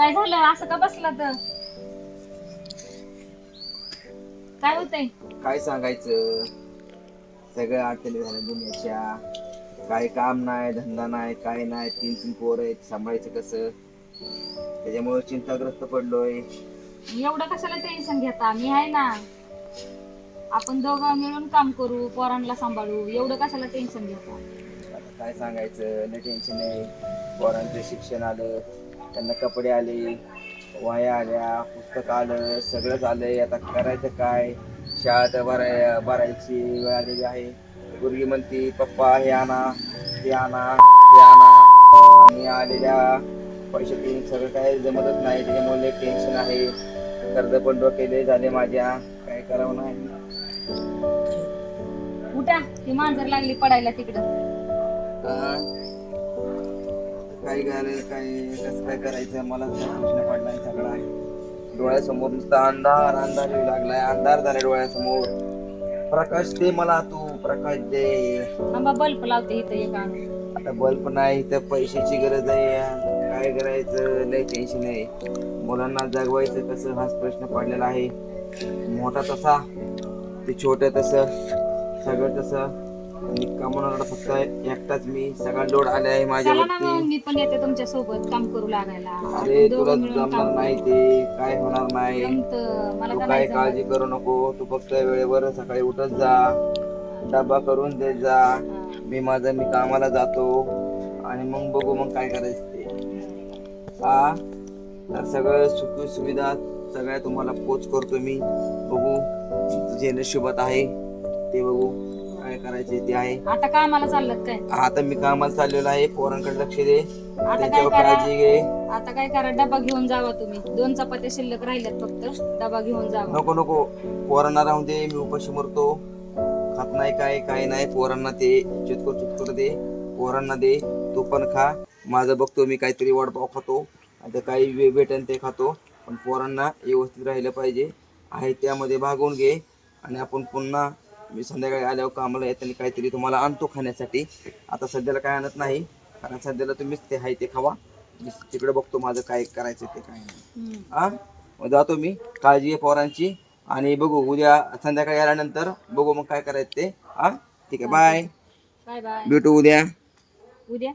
काय झालं? असं का बसला तर? काय होतंय? काय सांगायचं? सगळ्या अडचणी झाल्या दुनियाच्या. काय काम नाही धंदा नाही काय नाही. तीन तीन पोरं आहेत सांभाळायचं कसं? त्याच्यामुळे चिंताग्रस्त पडलोय. एवढं कशाला टेन्शन घेता? मी आहे ना. आपण दोघं मिळून काम करू पोरांना सांभाळू. एवढं कशाला टेन्शन घेता? आता काय सांगायचं? लय टेन्शन आहे. पोरांचं शिक्षण आलं. त्यांना कपडे आले वाया आल्या पुस्तक आलं सगळंच आलंय आता करायचं काय? शाळा भराय भरायची वेळ आलेली आहे. मुलगी म्हणती पप्पा हे आणा ते आणा ते आणा. आणि आलेल्या पैशातून सगळं काय जमतच नाही. त्याच्यामुळे टेन्शन आहे. कर्ज पण डोकेले झाले माझ्या. काय करावं नाही. उठा ती मांजर लागली पडायला तिकडं. काय झालं काय कसं काय करायचं मला प्रश्न पडलाय सगळा. डोळ्यासमोर नुसता अंधार अंधार येऊ लागलाय. अंधार झालाय डोळ्यासमोर. प्रकाश दे मला तू प्रकाश दे. आंबा बल्ब लावते इथं एक आणून. आता बल्ब नाही तर पैशाची गरज आहे काय करायचं? लय टेन्शन आहे. मुलांना जगवायचं कसं? हाच प्रश्न पडलेला आहे. मोठा तसा ते छोट तसं सगळं तसं. कमवणारा फक्त एकटाच मी. सगळा लोड आले आहे चला ना माझ्यावरती मी पण येते तुमच्यासोबत काम करू लागायला. अरे आपण तुला दोघं मिळून जमणार काम नाही. ते. काय होणार नाही. जमतं. मला तू काय नाही काळजी जमत? करू नको. तू फक्त वेळेवर सकाळी उठत जा. डबा करून देत जा. मी माझं मी कामाला जातो. आणि मग बघू मग काय करायचं ते. हा? तर सगळं सुख सुविधा सगळ्या तुम्हाला पोच करतो मी. बघू जे नशिबात आहे ते बघू. काय करायचे ते आहे. आता कामाला चाललात काय? आता मी कामाला चाललेलो आहे पोरांकडे लक्ष दे. आता काय त्यांच्यावर करा? काळजी घे. आता काय करा? डबा घेऊन जावा तुम्ही. दोन चपात्या शिल्लक राहिल्यात फक्त. डबा घेऊन जावा. नको नको. पोरांना राहून दे मी उपाशी मरतो. खात नाही काय काय नाही. पोरांना ते चितको चितकोर दे. पोरांना दे तू पण खा. माझं बघतो मी काहीतरी वडपाव खातो. आता काही वे- भेटेन ते खातो. पण पोरांना व्यवस्थित राहिलं पाहिजे. आहे त्यामध्ये भागवून घे. आणि आपण पुन्हा मी संध्याकाळी आल्यावर कामाला येताना काहीतरी तुम्हाला आणतो खाण्यासाठी. आता सध्याला काय आणत नाही. कारण सध्याला तुम्हीच ते आहे ते खावा. मी तिकडे बघतो माझं काय करायचं ते काय नाही. हा? मग जातो मी. काळजी आहे पोरांची. आणि बघू उद्या संध्याकाळी आल्यानंतर बघू मग काय करायचं ते. हा? ठीक आहे बाय बाय बाय भेटू उद्या. उद्या?